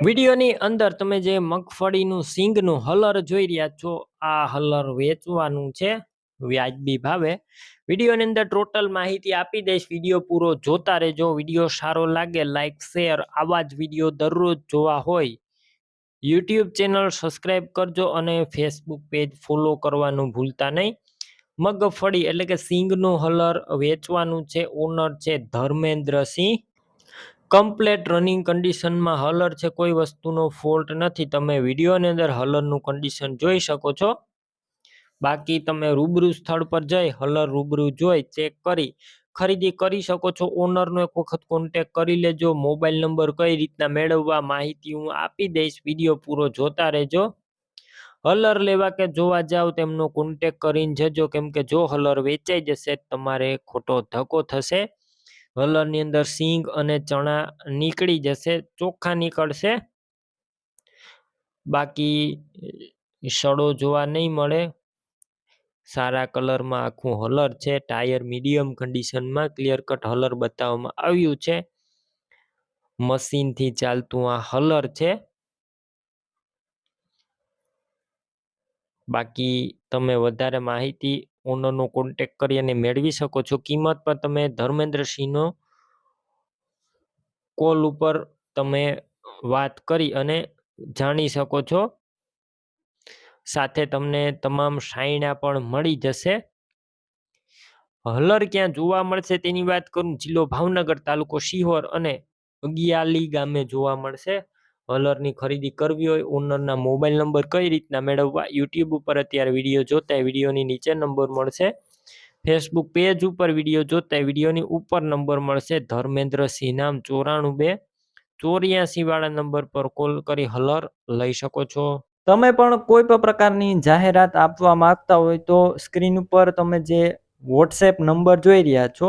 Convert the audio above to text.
વિડીયોની અંદર તમે જે મગફળીનું સિંગનું હલર જોઈ રહ્યા છો, આ હલર વેચવાનું છે વ્યાજબી ભાવે. વિડીયોની અંદર ટોટલ માહિતી આપી દઈશ. વીડિયો પૂરો જોતા રહેજો. વીડિયો સારો લાગે, લાઈક, શેર, આવા જ વીડિયો દરરોજ જોવા હોય. યુટ્યુબ ચેનલ સબસ્ક્રાઈબ કરજો અને ફેસબુક પેજ ફોલો કરવાનું ભૂલતા નહીં. મગફળી એટલે કે સિંગનું હલર વેચવાનું છે, ઓનર છે ધર્મેન્દ્રસિંહ કમ્પ્લેટ રનિંગ કન્ડિશનમાં હલર છે, કોઈ વસ્તુનો ફોલ્ટ નથી. તમે વિડીયોની અંદર હલરનું કન્ડિશન જોઈ શકો છો. બાકી તમે રૂબરૂ સ્થળ પર જઈ હલર રૂબરૂ જોઈ ચેક કરી, ખરીદી કરી શકો છો. ઓનરનો એક વખત કોન્ટેક કરી લેજો. મોબાઈલ નંબર કઈ રીતના મેળવવા, માહિતી હું આપી દઈશ. વીડિયો પૂરો જોતા રહેજો. હલર લેવા કે જોવા જાવ, તેમનો કોન્ટેક કરીને જજો. કેમ કે જો હલર વેચાઈ જશે, તમારે ખોટો ધક્કો થશે. હલરની અંદર સિંગ અને ચણા નીકળી જશે, ચોખ્ખા નીકળશે. બાકી સડો જોવા નહીં મળે. સારા કલરમાં આખું હલર છે, ટાયર મીડિયમ કન્ડિશનમાં ક્લિયર કટ હલર બતાવવામાં આવ્યું છે. મશીનથી ચાલતું આ હલર છે. બાકી તમે વધારે માહિતી ઓનરનો કોન્ટેક કરી અને મેળવી શકો છો. કિંમત પર તમે ધર્મેન્દ્રસિંહનો કોલ ઉપર તમે વાત કરી અને જાણી શકો છો. સાથે તમને તમામ સાયણા પણ મળી જશે. હલર ક્યાં જોવા મળશે તેની વાત કરું. જિલ્લો ભાવનગર તાલુકો શિહોર અને અગિયાલી ગામે જોવા મળશે. હલરની ખરીદી કરવી હોય, ઓનરના મોબાઈલ નંબર કઈ રીતના મેળવવા, યુટ્યુબ ઉપર અત્યારે વીડિયો જોતા વિડીયોની નીચે નંબર મળશે. ફેસબુક પેજ ઉપર વીડિયો જોતા વિડીયોની ઉપર નંબર મળશે. ધર્મેન્દ્રસિંહ નામ ચોરાણું બે ચોર્યાસી વાળા નંબર પર કોલ કરી હલર લઈ શકો છો. તમે પણ કોઈ પણ પ્રકારની જાહેરાત આપવા માંગતા હોય તો સ્ક્રીન ઉપર તમે જે વોટ્સએપ નંબર જોઈ રહ્યા છો